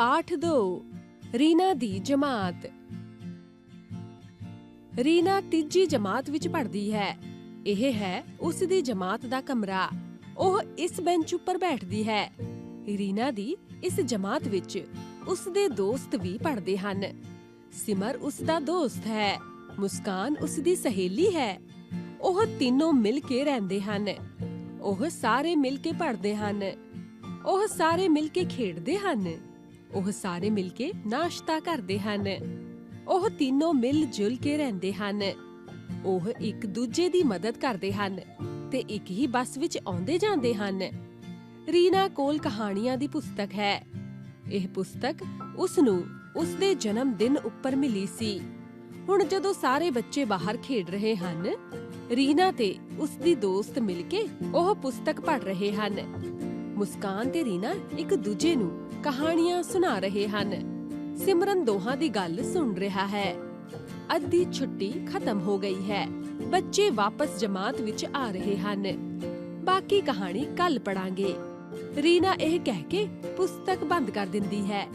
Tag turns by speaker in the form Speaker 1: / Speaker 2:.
Speaker 1: ਪਾਠ ਦੋ, ਰੀਨਾ ਦੀ ਜਮਾਤ। ਰੀਨਾ ਤੀਜੀ ਜਮਾਤ ਵਿੱਚ ਪੜ੍ਹਦੀ ਹੈ। ਇਹ ਹੈ ਉਸ ਦੀ ਜਮਾਤ ਦਾ ਕਮਰਾ। ਉਹ ਇਸ ਬੈਂਚ ਉੱਪਰ ਬੈਠਦੀ ਹੈ। ਰੀਨਾ ਦੀ ਇਸ ਜਮਾਤ ਵਿੱਚ ਉਸ ਦੇ ਦੋਸਤ ਵੀ ਪੜ੍ਹਦੇ ਹਨ। ਸਿਮਰ ਉਸ ਦਾ ਦੋਸਤ ਹੈ। ਮੁਸਕਾਨ ਉਸ ਦੀ ਸਹੇਲੀ ਹੈ। ਉਹ ਤਿੰਨੋਂ ਮਿਲ ਕੇ ਰਹਿੰਦੇ ਹਨ। ਉਹ ਸਾਰੇ ਮਿਲ ਕੇ ਪੜ੍ਹਦੇ ਹਨ। ਉਹ ਸਾਰੇ ਮਿਲ ਕੇ ਖੇਡਦੇ ਹਨ। ਉਹ ਸਾਰੇ ਮਿਲ ਕੇ ਨਾਸ਼ਤਾ ਕਰਦੇ ਹਨ। ਉਹ ਤਿੰਨੋਂ ਮਿਲ ਜੁਲ ਕੇ ਰਹਿੰਦੇ ਹਨ। ਉਹ ਇੱਕ ਦੂਜੇ ਦੀ ਮਦਦ ਕਰਦੇ ਹਨ ਤੇ ਇੱਕ ਹੀ ਬੱਸ ਵਿੱਚ ਆਉਂਦੇ ਜਾਂਦੇ ਹਨ। ਰੀਨਾ ਕੋਲ ਕਹਾਣੀਆਂ ਦੀ ਪੁਸਤਕ ਹੈ। ਇਹ ਪੁਸਤਕ ਉਸ ਨੂੰ ਉਸ ਦੇ ਜਨਮ ਦਿਨ ਉੱਪਰ ਮਿਲੀ ਸੀ। ਹੁਣ ਜਦੋਂ ਸਾਰੇ ਬੱਚੇ ਬਾਹਰ ਖੇਡ ਰਹੇ ਹਨ, ਰੀਨਾ ਤੇ ਉਸ ਦੀ ਦੋਸਤ ਮਿਲ ਕੇ ਉਹ ਪੁਸਤਕ ਪੜ੍ਹ ਰਹੇ ਹਨ। ਮੁਸਕਾਨ ਤੇ ਰੀਨਾ ਇੱਕ ਦੂਜੇ ਨੂੰ ਕਹਾਣੀਆਂ ਸੁਣਾ ਰਹੇ ਹਨ। ਸਿਮਰਨ ਦੋਹਾਂ ਦੀ ਗੱਲ ਸੁਣ ਰਿਹਾ ਹੈ। ਅੱਧੀ ਛੁੱਟੀ ਖਤਮ ਹੋ ਗਈ ਹੈ। ਬੱਚੇ ਵਾਪਸ ਜਮਾਤ ਵਿੱਚ ਆ ਰਹੇ ਹਨ। ਬਾਕੀ ਕਹਾਣੀ ਕੱਲ ਪੜਾਂਗੇ ਰੀਨਾ ਇਹ ਕਹਿ ਕੇ ਪੁਸਤਕ ਬੰਦ ਕਰ ਦਿੰਦੀ ਹੈ।